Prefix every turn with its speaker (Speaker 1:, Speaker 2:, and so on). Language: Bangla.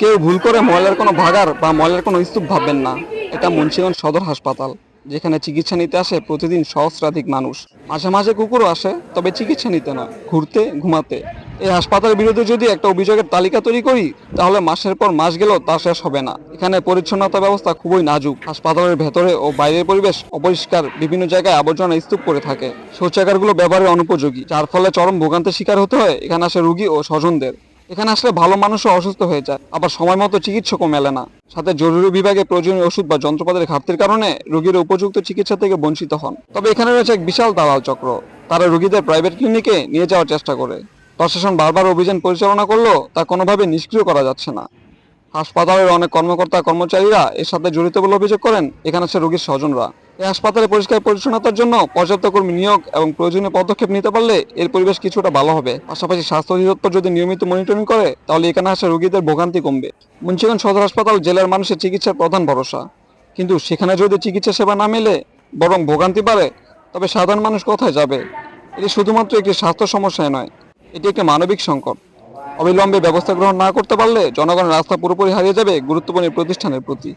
Speaker 1: কেউ ভুল করে ময়লার কোনো ভাগার বা ময়লার কোনো স্তূপ ভাববেন না। এটা মুন্সিগঞ্জ সদর হাসপাতাল, যেখানে চিকিৎসা নিতে আসে প্রতিদিন সহস্রাধিক মানুষ। মাঝে মাঝে কুকুরও আসে, তবে চিকিৎসা নিতে না ঘুরতে, ঘুমাতে। এই হাসপাতালের বিরুদ্ধে যদি একটা অভিযোগের তালিকা তৈরি করি, তাহলে মাসের পর মাস গেলেও তা শেষ হবে না। এখানে পরিচ্ছন্নতা ব্যবস্থা খুবই নাজুক। হাসপাতালের ভেতরে ও বাইরের পরিবেশ অপরিষ্কার, বিভিন্ন জায়গায় আবর্জনা স্তূপ করে থাকে। শৌচাগারগুলো ব্যবহারের অনুপযোগী, যার ফলে চরম ভোগান্তির শিকার হতে হয়। এখানে আসে রুগী ও স্বজনদের। এখানে আসলে ভালো মানুষও অসুস্থ হয়ে যায়, আবার সময় মতো চিকিৎসকও মেলে না। সাথে জরুরি বিভাগে প্রয়োজনীয় ওষুধ বা যন্ত্রপাতির ঘাটতির কারণে রোগীর উপযুক্ত চিকিৎসা থেকে বঞ্চিত হন। তবে এখানে রয়েছে এক বিশাল দালাল চক্র। তারা রোগীদের প্রাইভেট ক্লিনিকে নিয়ে যাওয়ার চেষ্টা করে। প্রশাসন বারবার অভিযান পরিচালনা করলেও তা কোনোভাবে নিষ্ক্রিয় করা যাচ্ছে না। হাসপাতালের অনেক কর্মকর্তা কর্মচারীরা এর সাথে জড়িত বলে অভিযোগ করেন, এখানে আছে রোগীর স্বজনরা। এই হাসপাতালে পরিষ্কার পরিচ্ছন্নতার জন্য পর্যাপ্ত কর্মী নিয়োগ এবং প্রয়োজনীয় পদক্ষেপ নিতে পারলে এর পরিবেশ কিছুটা ভালো হবে। পাশাপাশি স্বাস্থ্য অধিদপ্তর যদি নিয়মিত মনিটরিং করে, তাহলে এখানে আসা রোগীদের ভোগান্তি কমবে। মুন্সিগঞ্জ সদর হাসপাতাল জেলার মানুষের চিকিৎসার প্রধান ভরসা। কিন্তু সেখানে যদি চিকিৎসা সেবা না মেলে, বরং ভোগান্তি বাড়ে, তবে সাধারণ মানুষ কোথায় যাবে? এটি শুধুমাত্র একটি স্বাস্থ্য সমস্যায় নয়, এটি একটি মানবিক সংকট। অবিলম্বে ব্যবস্থা গ্রহণ না করতে পারলে জনগণের রাস্তা পুরোপুরি হারিয়ে যাবে গুরুত্বপূর্ণ প্রতিষ্ঠানের প্রতি।